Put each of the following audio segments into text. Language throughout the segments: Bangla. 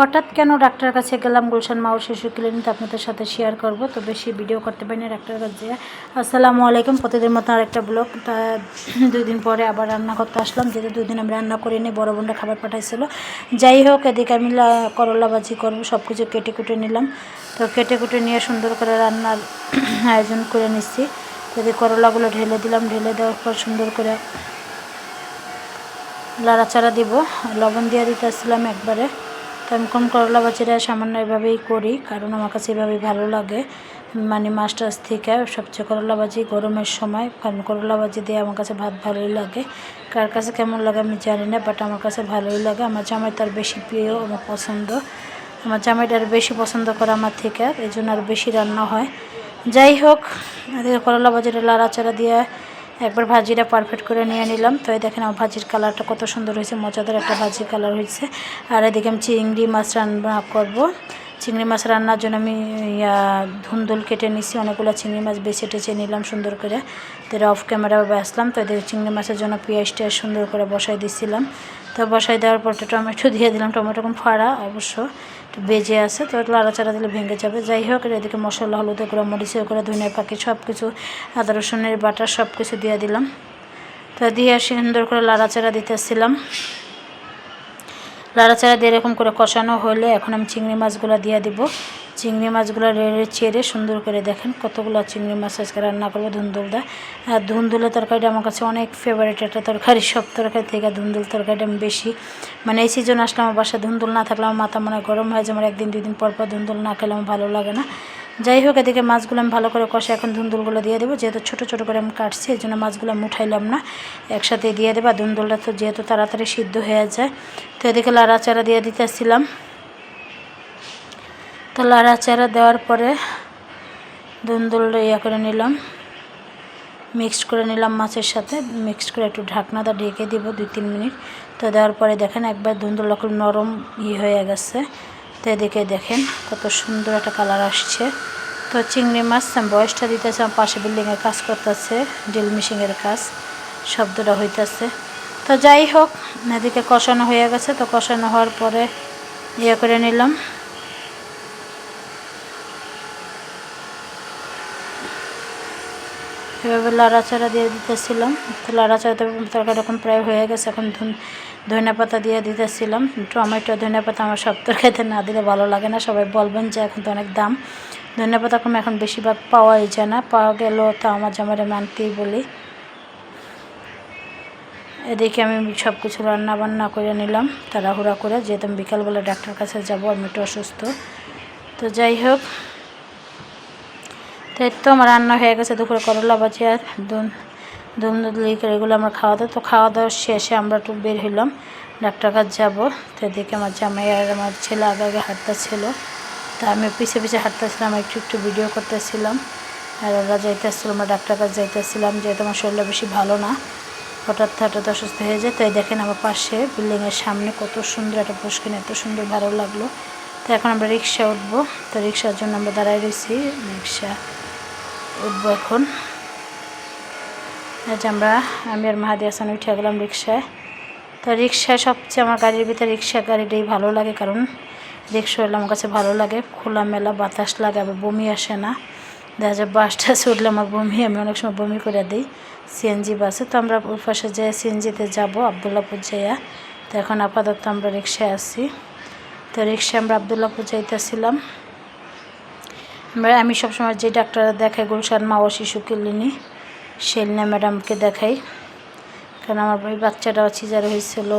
হঠাৎ কেন ডাক্তারের কাছে গেলাম? গুলশান মাও শিশু ক্লিনিক আপনাদের সাথে শেয়ার করব। তো বেশি ভিডিও করতে পারি পারিনি ডাক্তারের কাছে। আসসালামু আলাইকুম। প্রতিদিন মতো আরেকটা ব্লগ তা, দুই দিন পরে আবার রান্না করতে আসলাম। যেহেতু দুই দিন আমি রান্না করিনি, বড় বোনটা খাবার পাঠাইছিল। যাই হোক, এদিকে আমি করলা ভাজি করব। সব কিছু কেটে কুটে নিলাম। তো কেটে কুটে নিয়ে সুন্দর করে রান্নার আয়োজন করে নিচ্ছি যদি করলাগুলো ঢেলে দিলাম। ঢেলে দেওয়ার পর সুন্দর করে লাড়াচাড়া দিব। লবণ দিয়ে দিতেছিলাম একবারে। তো আমি কোন করলা বাচিটা সামান্য এভাবেই করি, কারণ আমার কাছে এভাবেই ভালো লাগে। মানে টাছ থেকে সবচেয়ে করলা বাজি গরমের সময়, কারণ করলা বাজি দিয়ে আমার কাছে ভাত ভালোই লাগে। কার কাছে কেমন লাগে আমি জানি না বাট আমার কাছে ভালোই লাগে। আমার জামাই তার বেশি প্রিয়, আমার পছন্দ। আমার জামাইটা আর বেশি পছন্দ করে আমার থেকে এই জন্য আর বেশি রান্না হয়। যাই হোক করলা ভাজিটা লাড়াচাড়া দিয়ে একবার ভাজিটা পারফেক্ট করে নিয়ে নিলাম। তো এই দেখেন আমার ভাজির কালারটা কত সুন্দর হয়েছে, মজাদার একটা ভাজির কালার হয়েছে। আর এদিকে আমি চিংড়ি, মাছ রান্না করব। চিংড়ি মাছ রান্নার জন্য আমি, ইয়া, ধুন্দুল কেটে নিছি, অনেকগুলো চিংড়ি মাছ বেছে টেছে নিলাম সুন্দর করে। তো এটা অফ ক্যামেরা আসলাম, তো এদিকে চিংড়ি মাছের জন্য পেঁয়াজটা সুন্দর করে বসাই দিছিলাম। তো বসাই দেওয়ার পর টমেটো দিয়ে দিলাম, টমেটো কোন ফাড়া অবশ্য বেজে আছে, তো লাড়াচাড়া দিলে ভেঙে যাবে। যাই হোক এদিকে মশলা, হলুদ করে মরিচের করে ধনিয়া পাখি সব কিছু আদা, রসুনের বাটার সব কিছু দিয়ে দিলাম। তো দিয়ে সুন্দর করে লাড়াচাড়া দিতেছিলাম। লাড়াচাড়া দিয়ে এরকম করে কষানো হলে এখন আমি চিংড়ি মাছগুলো দিয়ে দিব। চিংড়ি মাছগুলো রেড়ে চেড়ে সুন্দর করে দেখেন কতগুলো চিংড়ি মাছ আজকে রান্না করব ধুন্দুলদা। আর ধুন্দুলের তরকারিটা আমার কাছে অনেক ফেভারিট একটা তরকারি। সব তরকারি থেকে ধুন্দুল তরকারিটা আমি বেশি। মানে এই সিজন আসলে আমার বাসায় ধুন্দুল না থাকলে আমার মাথা মনে গরম হয়ে যায়। আমার একদিন, দুই দিন পর পর ধুন্দুল না খেলে আমার ভালো লাগে না। যাই হোক এদিকে মাছগুলো আমি ভালো করে কষে এখন ধুন্দুলগুলো দিয়ে দেবো। যেহেতু ছোটো ছোটো করে আমি কাটছি, এই জন্য মাছগুলো উঠাইলাম না। একসাথে দিয়ে দেবো, আর ধুন্দুলটা তো যেহেতু তাড়াতাড়ি সিদ্ধ হয়ে যায়। তো এদিকে লাড়াচাড়া দিয়ে দিতেছিলাম। তো লাড়াচাড়া দেওয়ার পরে ধুন্দুলটা ইয়ে করে নিলাম। মিক্সড করে নিলাম মাছের সাথে। মিক্সড করে একটু ঢাকনাটা ঢেকে দিব, দুই তিন মিনিট। তো দেওয়ার পরে দেখেন একবার ধুন্দুলটা খুব নরম ই হয়ে গেছে। তো এদিকে দেখেন কত সুন্দর একটা কালার আসছে। তো চিংড়ি মাছ বয়সটা দিতেছে, আমার পাশে বিল্ডিংয়ে কাজ করতেছে, ড্রিল মেশিনের কাজ, শব্দটা হইতেছে। তো যাই হোক, এদিকে কষানো হয়ে গেছে, তো কষানো হওয়ার পরে ইয়ে করে নিলাম। এভাবে লাড়াচাড়া দিয়ে দিতেছিলাম। তো লাড়াচাড়া তরকারি এখন প্রায় হয়ে গেছে, এখন ধনিয়া পাতা দিয়ে দিতেছিলাম। টমেটো, ধনিয়া পাতা আমার সব তরকারিতে না দিলে ভালো লাগে না। সবাই বলবেন যে এখন তো অনেক দাম। ধনিয়া পাতা এখন এখন বেশিরভাগ পাওয়াই যায় না। পাওয়া গেলেও তো আমার জামারে মানতেই বলি। এদিকে আমি সব কিছু রান্না বান্না করে নিলাম, তাড়াহুড়া করে। যেহেতু বিকালবেলা ডাক্তার কাছে যাব, আমি একটু অসুস্থ। তো যাই হোক তো এই তো আমার রান্না হয়ে গেছে, দুপুরে করলা বাজি আর দুন দুমদুলি এগুলো আমরা খাওয়া দাওয়া, তো খাওয়া দাওয়া শেষে আমরা একটু বের হইলাম, ডাক্তার কাছে যাব, তো এদিকে আমার জামাই আর আমার ছেলে আগে আগে হাঁটতেছিল তা আমি পিছে পিছে হাঁটতেছিলাম, একটু একটু ভিডিও করতেছিলাম, আর ওরা যাইতেছিল, আমরা ডাক্তার কাছে যাইতেছিলাম, যেহেতু আমার শরীরটা বেশি ভালো না, হঠাৎ হঠাৎ অসুস্থ হয়ে যায় তাই দেখেন আমার পাশে বিল্ডিংয়ের সামনে কত সুন্দর একটা পুষ্কিন এত সুন্দর ভালো লাগল, তো এখন আমরা রিক্সা উঠবো, তো রিক্সার জন্য আমরা দাঁড়াই রয়েছি রিক্সা উঠবো এখন। আজ আমরা, আমি আর মাহাদি হাসান উঠে গেলাম রিক্সায়। তো রিক্সায় সবচেয়ে আমার গাড়ির ভিতরে রিক্সা গাড়িটাই ভালো লাগে, কারণ রিক্সা হলে আমার কাছে ভালো লাগে। খোলামেলা বাতাস লাগে, আবার বমি আসে না। দেখা যায় বাসটা উঠলে আমার বমি, আমি অনেক সময় বমি করে দিই। সিএনজি বাসে তো আমরা ওই পাশে যেয়ে সিএনজিতে যাব, আবদুল্লাপুর যাইয়া। তো এখন আপাতত আমরা রিক্সায় আসি তো রিক্সায় আমরা আবদুল্লাপুর যাইতেছিলাম। আমি সবসময় যে ডাক্তার দেখাই, গুলশান মা ও শিশু ক্লিনিক শেলনা ম্যাডামকে দেখাই। কারণ আমার ওই বাচ্চাটা সিজার হয়েছিল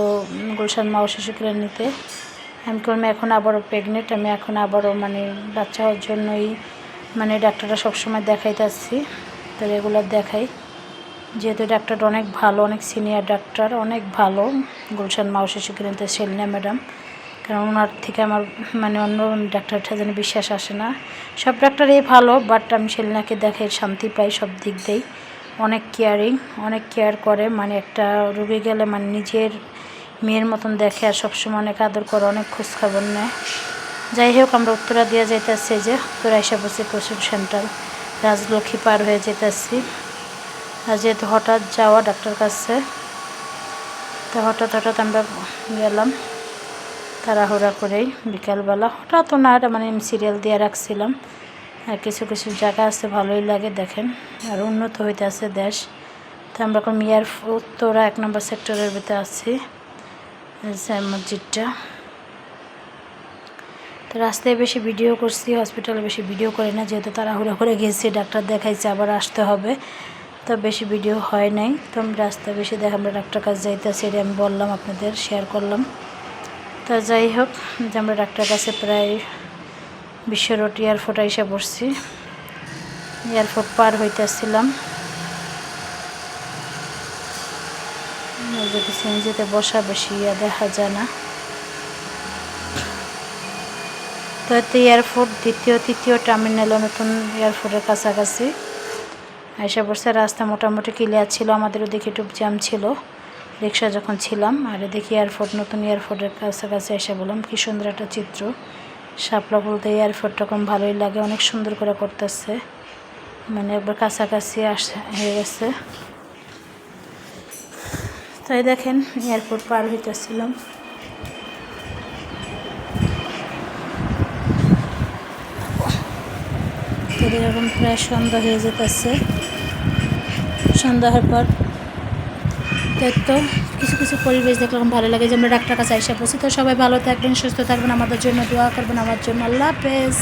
গুলশান মা ও শিশু ক্লিনিকে। আমি করলাম এখন আবারও প্রেগনেন্ট আমি এখন আবারও মানে বাচ্চা হওয়ার জন্যই মানে ডাক্তারটা সবসময় দেখাইতেছি তো রেগুলার দেখাই। যেহেতু ডাক্তারটা অনেক ভালো, অনেক সিনিয়র ডাক্তার, অনেক ভালো, গুলশান মা ও শিশু ক্লিনিকে শেলনা ম্যাডাম। কারণ ওনার থেকে আমার মানে অন্য ডাক্তারটা যেন বিশ্বাস আসে না। সব ডাক্তারই ভালো বাট আমি সেলিনাকে দেখে শান্তি পাই সব দিক দিয়েই। অনেক কেয়ারিং অনেক কেয়ার করে মানে একটা রুগী গেলে মানে নিজের মেয়ের মতন দেখে আর সবসময় অনেক আদর করে, অনেক খোঁজখবর নেয়। যাই হোক, আমরা উত্তরা দিয়ে যেতেছি যে, উত্তরা এসে বসে কোচিং সেন্টার। রাজলক্ষ্মী পার হয়ে যেতেছি আর যেহেতু হঠাৎ যাওয়া ডাক্তার কাছে, তো হঠাৎ হঠাৎ আমরা গেলাম। তাড়াহুড়া করেই বিকালবেলা। হঠাৎ এটা মানে আমি সিরিয়াল দিয়ে রাখছিলাম। আর কিছু কিছু জায়গা আছে, ভালোই লাগে দেখেন। আর উন্নত হইতে আছে দেশ। তো আমরা এখন মিয়ার উত্তরা এক নম্বর সেক্টরের ভিতরে আছি মসজিদটা। তো রাস্তায় বেশি ভিডিও করছি হসপিটালে বেশি ভিডিও করি না, যেহেতু তাড়াহুড়ো করে গেছি, ডাক্তার দেখাইছে, আবার আসতে হবে। তো বেশি ভিডিও হয় নাই। তো আমি রাস্তায় বেশি দেখ, আমরা ডাক্তার কাছে যাইতেছি, এটা আমি বললাম আপনাদের শেয়ার করলাম। তো যাই হোক, যে আমরা ডাক্তার কাছে প্রায় বিশ্ব রোড এয়ারপোর্ট এসে পড়ছি। এয়ারপোর্ট পার হইতেছিলাম। যদি সিএনজিতে বসা বেশি, ইয়া দেখা যায় না। তো এতে এয়ারপোর্ট দ্বিতীয়, তৃতীয় টার্মিনালও নতুন এয়ারপোর্টের কাছাকাছি। এসে পড়ছে, রাস্তা মোটামুটি ক্লিয়ার ছিল আমাদের ওদিকে একটু জ্যাম ছিল। রিক্সা যখন ছিলাম, আর দেখি এয়ারপোর্ট, নতুন এয়ারপোর্টের কাছাকাছি এসে বললাম, কি সুন্দর একটা চিত্র। শাপলা বলতে এয়ারপোর্টটা কম ভালোই লাগে, অনেক সুন্দর করে করতেছে। মানে একবার কাছাকাছি আসে, হয়ে গেছে। তাই দেখেন, এয়ারপোর্ট পার হইতেছিলাম। এরকম প্রায় সন্ধ্যা হয়ে যেতেছে। সন্ধ্যা হওয়ার পর তো কিছু কিছু পরিবেশ দেখলাম, ভালো লাগে যে আমরা ডাক্তার কাছে এসে বসি তো সবাই ভালো থাকবেন, সুস্থ থাকবেন। আমাদের জন্য দোয়া করবেন। আমার জন্য আল্লাহ হাফেজ।